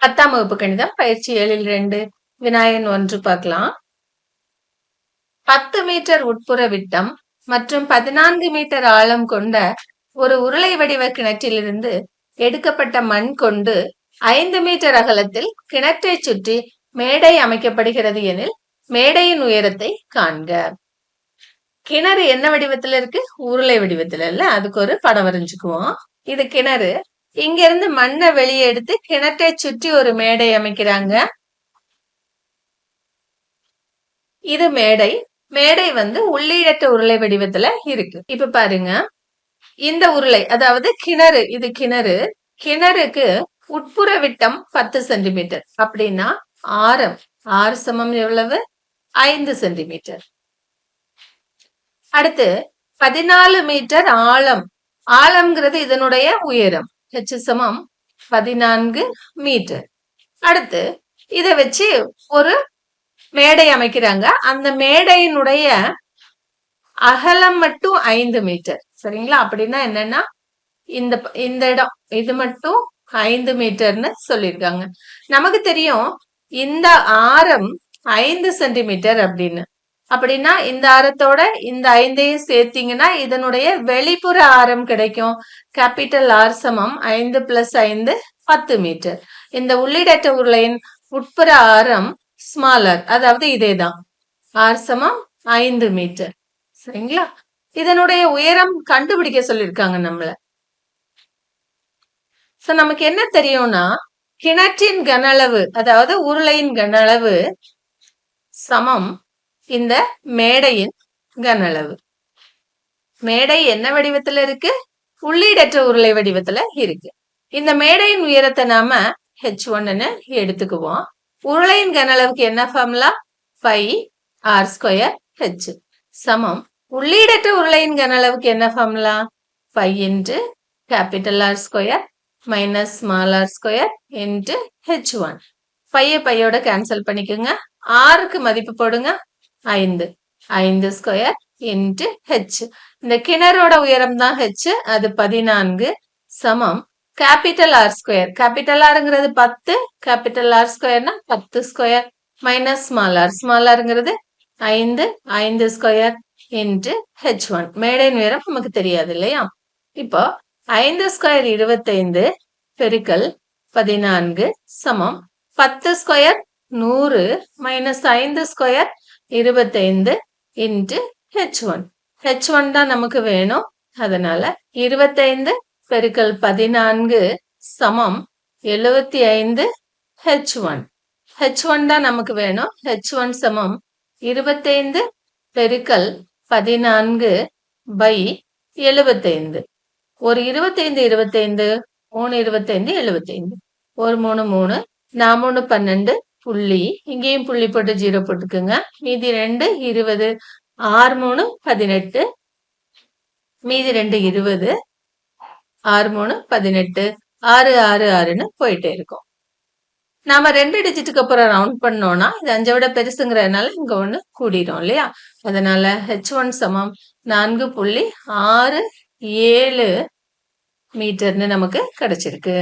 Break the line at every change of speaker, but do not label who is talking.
பத்தாம் வகுப்பு கணிதம் பயிற்சி ஏழில் ரெண்டு வினாயன் ஒன்று பார்க்கலாம். பத்து மீட்டர் உட்புற விட்டம் மற்றும் பதினான்கு மீட்டர் ஆழம் கொண்ட ஒரு உருளை வடிவ கிணற்றிலிருந்து எடுக்கப்பட்ட மண் கொண்டு ஐந்து மீட்டர் அகலத்தில் கிணற்றை சுற்றி மேடை அமைக்கப்படுகிறது எனில் மேடையின் உயரத்தை காண்க. கிணறு என்ன வடிவத்துல இருக்கு? உருளை வடிவத்துல இல்ல அதுக்கு ஒரு படம் வரைஞ்சுக்குவோம். இது கிணறு. இங்க இருந்து மண்ணை வெளியே எடுத்து கிணற்றை சுற்றி ஒரு மேடை அமைக்கிறாங்க. இது மேடை. மேடை வந்து உள்ளீடற்ற உருளை வடிவத்துல இருக்கு. இப்ப பாருங்க. இந்த உருளை அதாவது கிணறு இது கிணறு. கிணறுக்கு உட்புற விட்டம் பத்து சென்டிமீட்டர். அப்படின்னா ஆரம். ஆறு சமம் எவ்வளவு? ஐந்து சென்டிமீட்டர். அடுத்து பதினாலு மீட்டர் ஆழம். ஆழம்ங்கிறது இதனுடைய உயரம். ஹெச் சமம் பதினான்கு மீட்டர் அடுத்து இதை வச்சு ஒரு மேடை அமைக்கிறாங்க. அந்த மேடையினுடைய அகலம் மட்டும் ஐந்து மீட்டர் சரிங்களா? அப்படின்னா என்னன்னா இந்த இந்த இடம் இது மட்டும் ஐந்து மீட்டர்னு சொல்லியிருக்காங்க. நமக்கு தெரியும் இந்த ஆரம் ஐந்து சென்டிமீட்டர் அப்படின்னு. அப்படின்னா இந்த ஆரத்தோட இந்த ஐந்தையும் சேர்த்தீங்கன்னா இதனுடைய வெளிப்புற ஆரம் கிடைக்கும். கேபிட்டல் ஆர் சமம் ஐந்து பிளஸ் ஐந்து பத்து மீட்டர் இந்த உள்ளிடற்ற உருளையின் உட்புற ஆரம் ஸ்மாலர் அதாவது இதேதான். ஆர் சமம் ஐந்து மீட்டர் சரிங்களா? இதனுடைய உயரம் கண்டுபிடிக்க சொல்லியிருக்காங்க நம்மள. சோ நமக்கு என்ன தெரியும்னா கிணற்றின் கனளவு அதாவது உருளையின் கனளவு சமம் இந்த மேடையின் கனளவு. மேடை என்ன வடிவத்துல இருக்கு? உள்ளீடற்ற உருளை வடிவத்துல இருக்கு. இந்த மேடையின் உயரத்தை நாம ஹெச் ஒன்னு எடுத்துக்குவோம். உருளையின் கனளவுக்கு என்ன formula pi R square H சமம். உள்ளீடற்ற உருளையின் கனளவுக்கு என்ன formula pi into capital R square minus small R square into H one பைய பையோட கேன்சல் பண்ணிக்கோங்க. ஆறுக்கு மதிப்பு போடுங்க. ஐந்து. ஐந்து ஸ்கொயர் இன்ட்டு ஹெச் இந்த கிணறோட உயரம் தான் ஹெச் அது பதினான்கு சமம். கேபிட்டல் ஆர் ஸ்கொயர் கேபிட்டல் ஆருங்கிறது பத்து கேபிட்டல் ஆர் ஸ்கொயர்னா பத்து square minus small R small ஆருங்கிறது ஐந்து ஐந்து ஸ்கொயர் இன்ட்டு ஹெச் ஒன் மேடையின் உயரம் நமக்கு தெரியாது இல்லையா? இப்போ ஐந்து ஸ்கொயர் இருபத்தைந்து பெருக்கல் பதினான்கு சமம். பத்து ஸ்கொயர் நூறு மைனஸ் ஐந்து ஸ்கொயர் இருபத்தைந்து into H one H one தான் நமக்கு வேணும். அதனால இருபத்தைந்து பெருக்கல் பதினான்கு சமம் எழுபத்தி ஐந்து ஹெச் ஒன் ஹெச் ஒன் தான் நமக்கு வேணும். ஹெச் ஒன் சமம் இருபத்தைந்து பெருக்கல் பதினான்கு பை எழுபத்தைந்து ஒரு இருபத்தைந்து இருபத்தைந்து மூணு இருபத்தைந்து எழுபத்தைந்து ஒரு மூணு மூணு நான் மூணு பன்னெண்டு புள்ளி. இங்கேயும் புள்ளி போட்டு ஜீரோ போட்டுக்குங்க. மீதி ரெண்டு இருபது. ஆறு மூணு பதினெட்டு. மீதி ரெண்டு இருபது. ஆறு மூணு பதினெட்டு. ஆறு ஆறு ஆறுன்னு போயிட்டே இருக்கும். நாம ரெண்டு டிஜிட்டுக்கு அப்புறம் ரவுண்ட் பண்ணோம்னா இது அஞ்சை விட பெருசுங்கிறதுனால இங்க ஒண்ணு கூடிரும் இல்லையா? அதனால ஹெச் ஒன் சமம். நான்கு புள்ளி ஆறு ஏழு மீட்டர்னு நமக்கு கிடைச்சிருக்கு.